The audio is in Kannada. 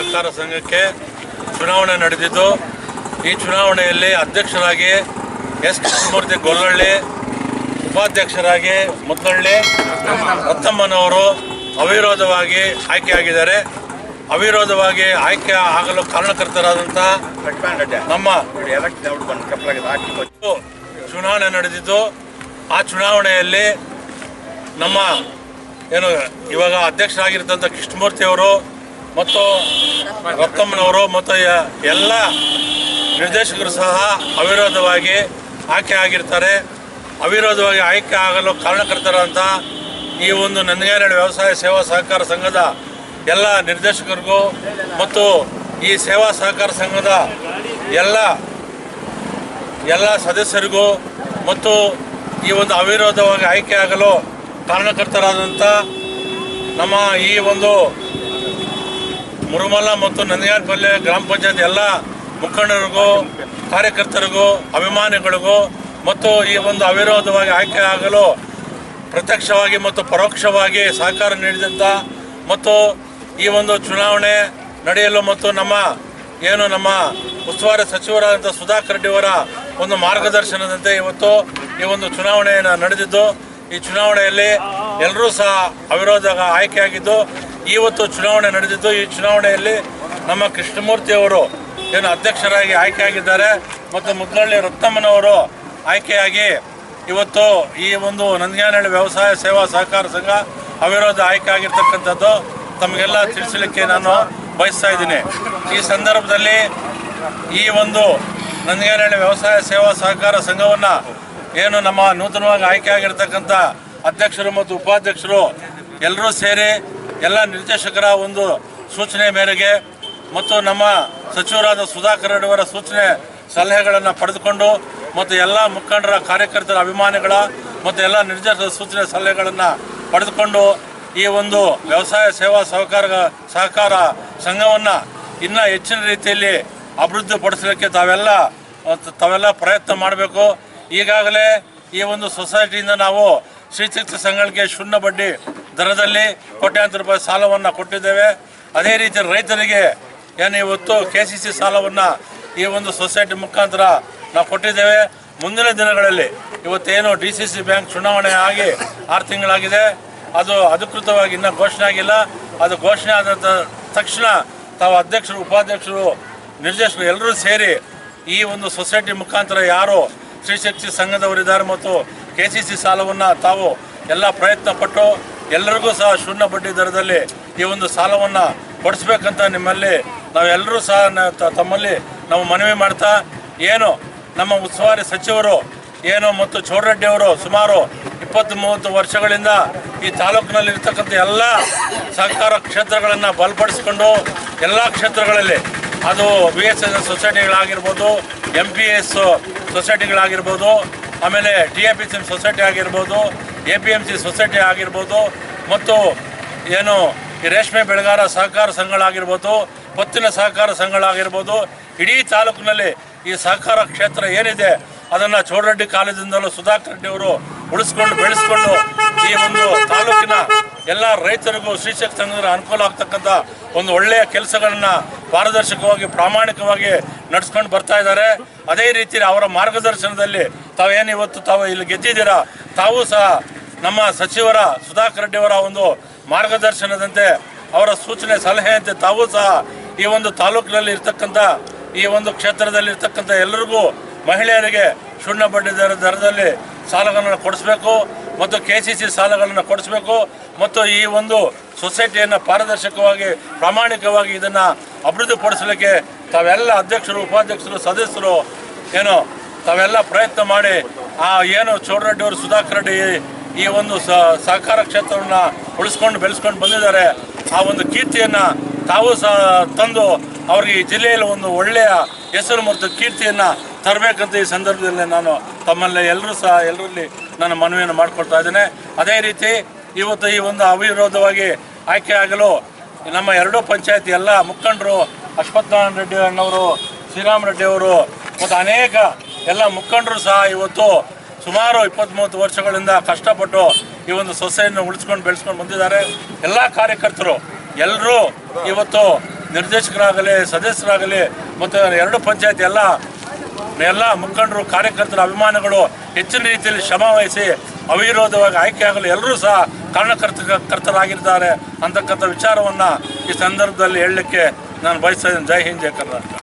ಸಹಕಾರ ಸಂಘಕ್ಕೆ ಚುನಾವಣೆ ನಡೆದಿದ್ದು, ಈ ಚುನಾವಣೆಯಲ್ಲಿ ಅಧ್ಯಕ್ಷರಾಗಿ ಎಸ್ ಕೃಷ್ಣಮೂರ್ತಿ ಗೊಲ್ಲಳ್ಳಿ, ಉಪಾಧ್ಯಕ್ಷರಾಗಿ ಮುದ್ದಳ್ಳಿ ರತ್ತಮ್ಮನವರು ಅವಿರೋಧವಾಗಿ ಆಯ್ಕೆಯಾಗಿದ್ದಾರೆ. ಅವಿರೋಧವಾಗಿ ಆಯ್ಕೆ ಆಗಲು ಕಾರಣಕರ್ತರಾದಂಥ ನಮ್ಮ ಚುನಾವಣೆ ನಡೆದಿದ್ದು, ಆ ಚುನಾವಣೆಯಲ್ಲಿ ನಮ್ಮ ಏನು ಇವಾಗ ಅಧ್ಯಕ್ಷರಾಗಿರ್ತಂಥ ಕೃಷ್ಣಮೂರ್ತಿ ಅವರು ಮತ್ತು ರತ್ತಮ್ಮನವರು ಮತ್ತು ಎಲ್ಲ ನಿರ್ದೇಶಕರು ಸಹ ಅವಿರೋಧವಾಗಿ ಆಯ್ಕೆ ಆಗಿರ್ತಾರೆ. ಅವಿರೋಧವಾಗಿ ಆಯ್ಕೆ ಆಗಲು ಕಾರಣಕರ್ತರಂತ ಈ ಒಂದು ನಂದಗೇರಳ್ಳಿ ವ್ಯವಸಾಯ ಸೇವಾ ಸಹಕಾರ ಸಂಘದ ಎಲ್ಲ ನಿರ್ದೇಶಕರಿಗೂ ಮತ್ತು ಈ ಸೇವಾ ಸಹಕಾರ ಸಂಘದ ಎಲ್ಲ ಎಲ್ಲ ಸದಸ್ಯರಿಗೂ ಮತ್ತು ಈ ಒಂದು ಅವಿರೋಧವಾಗಿ ಆಯ್ಕೆ ಆಗಲು ಕಾರಣಕರ್ತರಾದಂಥ ನಮ್ಮ ಈ ಒಂದು ಮುರುಮಲ ಮತ್ತು ನಂದಿಗಾರಪಲ್ಲೆ ಗ್ರಾಮ ಪಂಚಾಯತ್ ಎಲ್ಲ ಮುಖಂಡರಿಗೂ, ಕಾರ್ಯಕರ್ತರಿಗೂ, ಅಭಿಮಾನಿಗಳಿಗೂ ಮತ್ತು ಈ ಒಂದು ಅವಿರೋಧವಾಗಿ ಆಯ್ಕೆ ಆಗಲು ಪ್ರತ್ಯಕ್ಷವಾಗಿ ಮತ್ತು ಪರೋಕ್ಷವಾಗಿ ಸಹಕಾರ ನೀಡಿದಂಥ ಮತ್ತು ಈ ಒಂದು ಚುನಾವಣೆ ನಡೆಯಲು ಮತ್ತು ನಮ್ಮ ಏನು ನಮ್ಮ ಉಸ್ತುವಾರಿ ಸಚಿವರಾದಂಥ ಸುಧಾಕರ್ ರೆಡ್ಡಿಯವರ ಒಂದು ಮಾರ್ಗದರ್ಶನದಂತೆ ಇವತ್ತು ಈ ಒಂದು ಚುನಾವಣೆಯನ್ನು ನಡೆದಿದ್ದು. ಈ ಚುನಾವಣೆಯಲ್ಲಿ ಎಲ್ಲರೂ ಸಹ ಅವಿರೋಧ ಆಯ್ಕೆಯಾಗಿದ್ದು. ಇವತ್ತು ಚುನಾವಣೆ ನಡೆದಿದ್ದು, ಈ ಚುನಾವಣೆಯಲ್ಲಿ ನಮ್ಮ ಕೃಷ್ಣಮೂರ್ತಿ ಅವರು ಏನು ಅಧ್ಯಕ್ಷರಾಗಿ ಆಯ್ಕೆಯಾಗಿದ್ದಾರೆ ಮತ್ತು ಮುದ್ದಳ್ಳಿ ರತ್ನಮ್ಮನವರು ಆಯ್ಕೆಯಾಗಿ ಇವತ್ತು ಈ ಒಂದು ನಂದಿಗಾನಹಳ್ಳಿ ವ್ಯವಸಾಯ ಸೇವಾ ಸಹಕಾರ ಸಂಘ ಅವಿರೋಧ ಆಯ್ಕೆ ಆಗಿರ್ತಕ್ಕಂಥದ್ದು. ತಮಗೆಲ್ಲ ತಿಳಿಸಲಿಕ್ಕೆ ನಾನು ಬಯಸ್ತಾ ಇದ್ದೀನಿ. ಈ ಸಂದರ್ಭದಲ್ಲಿ ಈ ಒಂದು ನಂದಿಗಾನಹಳ್ಳಿ ವ್ಯವಸಾಯ ಸೇವಾ ಸಹಕಾರ ಸಂಘವನ್ನು ಏನು ನಮ್ಮ ನೂತನವಾಗಿ ಆಯ್ಕೆ ಆಗಿರ್ತಕ್ಕಂಥ ಅಧ್ಯಕ್ಷರು ಮತ್ತು ಉಪಾಧ್ಯಕ್ಷರು ಎಲ್ಲರೂ ಸೇರಿ ಎಲ್ಲ ನಿರ್ದೇಶಕರ ಒಂದು ಸೂಚನೆ ಮೇರೆಗೆ ಮತ್ತು ನಮ್ಮ ಸಚಿವರಾದ ಸುಧಾಕರ್ ರೆಡ್ಡಿಯವರ ಸೂಚನೆ ಸಲಹೆಗಳನ್ನು ಪಡೆದುಕೊಂಡು ಮತ್ತು ಎಲ್ಲ ಮುಖಂಡರ ಕಾರ್ಯಕರ್ತರ ಅಭಿಮಾನಿಗಳ ಮತ್ತು ಎಲ್ಲ ನಿರ್ದೇಶಕರ ಸೂಚನೆ ಸಲಹೆಗಳನ್ನು ಪಡೆದುಕೊಂಡು ಈ ಒಂದು ವ್ಯವಸಾಯ ಸೇವಾ ಸಹಕಾರ ಸಹಕಾರ ಸಂಘವನ್ನು ಇನ್ನೂ ಹೆಚ್ಚಿನ ರೀತಿಯಲ್ಲಿ ಅಭಿವೃದ್ಧಿಪಡಿಸಲಿಕ್ಕೆ ತಾವೆಲ್ಲ ತಾವೆಲ್ಲ ಪ್ರಯತ್ನ ಮಾಡಬೇಕು. ಈಗಾಗಲೇ ಈ ಒಂದು ಸೊಸೈಟಿಯಿಂದ ನಾವು ಶ್ರೀಚಿತ್ರ ಸಂಘಗಳಿಗೆ ಶೂನ್ಯ ಬಡ್ಡಿ ದರದಲ್ಲಿ ಕೋಟ್ಯಾಂತರ ರೂಪಾಯಿ ಸಾಲವನ್ನು ಕೊಟ್ಟಿದ್ದೇವೆ. ಅದೇ ರೀತಿ ರೈತರಿಗೆ ಏನು ಇವತ್ತು ಕೆ ಸಿ ಸಿ ಸಾಲವನ್ನು ಈ ಒಂದು ಸೊಸೈಟಿ ಮುಖಾಂತರ ನಾವು ಕೊಟ್ಟಿದ್ದೇವೆ. ಮುಂದಿನ ದಿನಗಳಲ್ಲಿ ಇವತ್ತೇನು ಡಿ ಸಿ ಸಿ ಬ್ಯಾಂಕ್ ಚುನಾವಣೆ ಆಗಿ ಆರು ತಿಂಗಳಾಗಿದೆ. ಅದು ಅಧಿಕೃತವಾಗಿ ಇನ್ನೂ ಘೋಷಣೆ ಆಗಿಲ್ಲ. ಅದು ಘೋಷಣೆ ಆದ ತಕ್ಷಣ ತಾವು ಅಧ್ಯಕ್ಷರು, ಉಪಾಧ್ಯಕ್ಷರು, ನಿರ್ದೇಶಕರು ಎಲ್ಲರೂ ಸೇರಿ ಈ ಒಂದು ಸೊಸೈಟಿ ಮುಖಾಂತರ ಯಾರು ಸ್ತ್ರೀಶಕ್ತಿ ಸಂಘದವರಿದ್ದಾರೆ ಮತ್ತು ಕೆ ಸಿ ಸಿ ಸಾಲವನ್ನು ತಾವು ಎಲ್ಲ ಪ್ರಯತ್ನ ಪಟ್ಟು ಎಲ್ಲರಿಗೂ ಸಹ ಶೂನ್ಯ ಬಡ್ಡಿ ದರದಲ್ಲಿ ಈ ಒಂದು ಸಾಲವನ್ನು ಕೊಡಿಸ್ಬೇಕಂತ ನಿಮ್ಮಲ್ಲಿ ನಾವೆಲ್ಲರೂ ಸಹ ತಮ್ಮಲ್ಲಿ ನಾವು ಮನವಿ ಮಾಡ್ತಾ ಏನು ನಮ್ಮ ಉಸ್ತುವಾರಿ ಸಚಿವರು ಏನು ಮತ್ತು ಚೌಡರೆಡ್ಡಿ ಸುಮಾರು ಇಪ್ಪತ್ತು ಮೂವತ್ತು ವರ್ಷಗಳಿಂದ ಈ ತಾಲೂಕಿನಲ್ಲಿ ಇರ್ತಕ್ಕಂಥ ಎಲ್ಲ ಸಹಕಾರ ಕ್ಷೇತ್ರಗಳನ್ನು ಬಲಪಡಿಸಿಕೊಂಡು ಎಲ್ಲ ಕ್ಷೇತ್ರಗಳಲ್ಲಿ ಅದು ಬಿ ಎಸ್ ಎಸ್ ಸೊಸೈಟಿಗಳಾಗಿರ್ಬೋದು ಎಂ ಪಿ ಎಸ್ ಸೊಸೈಟಿಗಳಾಗಿರ್ಬೋದು, ಆಮೇಲೆ D A P C society ಆಗಿರ್ಬೋದು A P M C society ಆಗಿರ್ಬೋದು ಮತ್ತು ಏನು ರೇಷ್ಮೆ ಬೆಳೆಗಾರ ಸಹಕಾರ ಸಂಘಗಳಾಗಿರ್ಬೋದು, ಪತ್ತಿನ ಸಹಕಾರ ಸಂಘಗಳಾಗಿರ್ಬೋದು, ಇಡೀ ತಾಲೂಕಿನಲ್ಲಿ ಈ ಸಹಕಾರ ಕ್ಷೇತ್ರ ಏನಿದೆ ಅದನ್ನು ಚೋಡರೆಡ್ಡಿ ಕಾಲೇಜಿಂದಲೂ ಸುಧಾಕರ್ ರೆಡ್ಡಿ ಅವರು ಉಳಿಸ್ಕೊಂಡು ಬೆಳೆಸ್ಕೊಂಡು ಈ ಒಂದು ತಾಲೂಕಿನ ಎಲ್ಲ ರೈತರಿಗೂ ಶ್ರೀಶಕ್ತಿ ಅನುಕೂಲ ಆಗ್ತಕ್ಕಂಥ ಒಂದು ಒಳ್ಳೆಯ ಕೆಲಸಗಳನ್ನ ಪಾರದರ್ಶಕವಾಗಿ, ಪ್ರಾಮಾಣಿಕವಾಗಿ ನಡ್ಸ್ಕೊಂಡು ಬರ್ತಾ ಇದ್ದಾರೆ. ಅದೇ ರೀತಿ ಅವರ ಮಾರ್ಗದರ್ಶನದಲ್ಲಿ ತಾವೇನು ಇವತ್ತು ತಾವು ಇಲ್ಲಿ ಗೆದ್ದಿದ್ದೀರಾ, ತಾವು ಸಹ ನಮ್ಮ ಸಚಿವರ ಸುಧಾಕರ್ ರೆಡ್ಡಿಯವರ ಒಂದು ಮಾರ್ಗದರ್ಶನದಂತೆ ಅವರ ಸೂಚನೆ, ಸಲಹೆಯಂತೆ ತಾವು ಸಹ ಈ ಒಂದು ತಾಲೂಕಿನಲ್ಲಿ ಇರ್ತಕ್ಕಂಥ, ಈ ಒಂದು ಕ್ಷೇತ್ರದಲ್ಲಿ ಇರ್ತಕ್ಕಂಥ ಎಲ್ಲರಿಗೂ ಮಹಿಳೆಯರಿಗೆ ಶೂನ್ಯ ಬಡ್ಡಿ ದರ, ದರದಲ್ಲಿ ಸಾಲಗಳನ್ನು ಕೊಡಿಸ್ಬೇಕು ಮತ್ತು ಕೆ ಸಿ ಸಿ ಸಾಲಗಳನ್ನು ಕೊಡಿಸ್ಬೇಕು ಮತ್ತು ಈ ಒಂದು ಸೊಸೈಟಿಯನ್ನು ಪಾರದರ್ಶಕವಾಗಿ, ಪ್ರಾಮಾಣಿಕವಾಗಿ ಇದನ್ನು ಅಭಿವೃದ್ಧಿಪಡಿಸಲಿಕ್ಕೆ ತಾವೆಲ್ಲ ಅಧ್ಯಕ್ಷರು, ಉಪಾಧ್ಯಕ್ಷರು, ಸದಸ್ಯರು ಏನು, ತಾವೆಲ್ಲ ಪ್ರಯತ್ನ ಮಾಡಿ ಆ ಏನು ಚೋಡರೆಡ್ಡಿ ಅವರು, ಸುಧಾಕರ್ ರೆಡ್ಡಿ ಈ ಒಂದು ಸಹಕಾರ ಕ್ಷೇತ್ರವನ್ನು ಉಳಿಸ್ಕೊಂಡು ಬೆಳೆಸ್ಕೊಂಡು ಬಂದಿದ್ದಾರೆ, ಆ ಒಂದು ಕೀರ್ತಿಯನ್ನು ತಾವು ಸಹ ತಂದು ಅವ್ರಿಗೆ ಈ ಜಿಲ್ಲೆಯಲ್ಲಿ ಒಂದು ಒಳ್ಳೆಯ ಹೆಸರು ಮತ್ತು ಕೀರ್ತಿಯನ್ನು ತರಬೇಕಂತ ಈ ಸಂದರ್ಭದಲ್ಲಿ ನಾನು ತಮ್ಮಲ್ಲಿ ಎಲ್ಲರೂ ಸಹ ಎಲ್ಲರಲ್ಲಿ ನಾನು ಮನವಿಯನ್ನು ಮಾಡಿಕೊಳ್ತಾ ಇದ್ದೇನೆ. ಅದೇ ರೀತಿ ಇವತ್ತು ಈ ಒಂದು ಅವಿರೋಧವಾಗಿ ಆಯ್ಕೆ ಆಗಲು ನಮ್ಮ ಎರಡೂ ಪಂಚಾಯತಿ ಎಲ್ಲ ಮುಖಂಡರು ಅಶ್ವತ್ಥನಾರಾಯಣ ರೆಡ್ಡಿ ಅಣ್ಣವರು, ಶ್ರೀರಾಮ್ ರೆಡ್ಡಿ ಅವರು ಮತ್ತು ಅನೇಕ ಎಲ್ಲ ಮುಖಂಡರು ಸಹ ಇವತ್ತು ಸುಮಾರು ಇಪ್ಪತ್ತ್ಮೂವತ್ತು ವರ್ಷಗಳಿಂದ ಕಷ್ಟಪಟ್ಟು ಈ ಒಂದು ಸೊಸೆಯನ್ನು ಉಳಿಸ್ಕೊಂಡು ಬೆಳೆಸ್ಕೊಂಡು ಬಂದಿದ್ದಾರೆ. ಎಲ್ಲ ಕಾರ್ಯಕರ್ತರು ಎಲ್ಲರೂ ಇವತ್ತು ನಿರ್ದೇಶಕರಾಗಲಿ, ಸದಸ್ಯರಾಗಲಿ ಮತ್ತು ಎರಡು ಪಂಚಾಯತ್ ಎಲ್ಲ ಎಲ್ಲ ಮುಖಂಡರು, ಕಾರ್ಯಕರ್ತರ ಅಭಿಮಾನಿಗಳು ಹೆಚ್ಚಿನ ರೀತಿಯಲ್ಲಿ ಶ್ರಮ ಅವಿರೋಧವಾಗಿ ಆಯ್ಕೆಯಾಗಲು ಎಲ್ಲರೂ ಸಹ ಕಾರಣಕರ್ತ ಕರ್ತರಾಗಿದ್ದಾರೆ ಅಂತಕ್ಕಂಥ ವಿಚಾರವನ್ನು ಈ ಸಂದರ್ಭದಲ್ಲಿ ಹೇಳಲಿಕ್ಕೆ ನಾನು ಬಯಸ್ತಾ ಜೈ ಹಿಂದ್, ಜೈ ಕರ್ನಾಟಕ.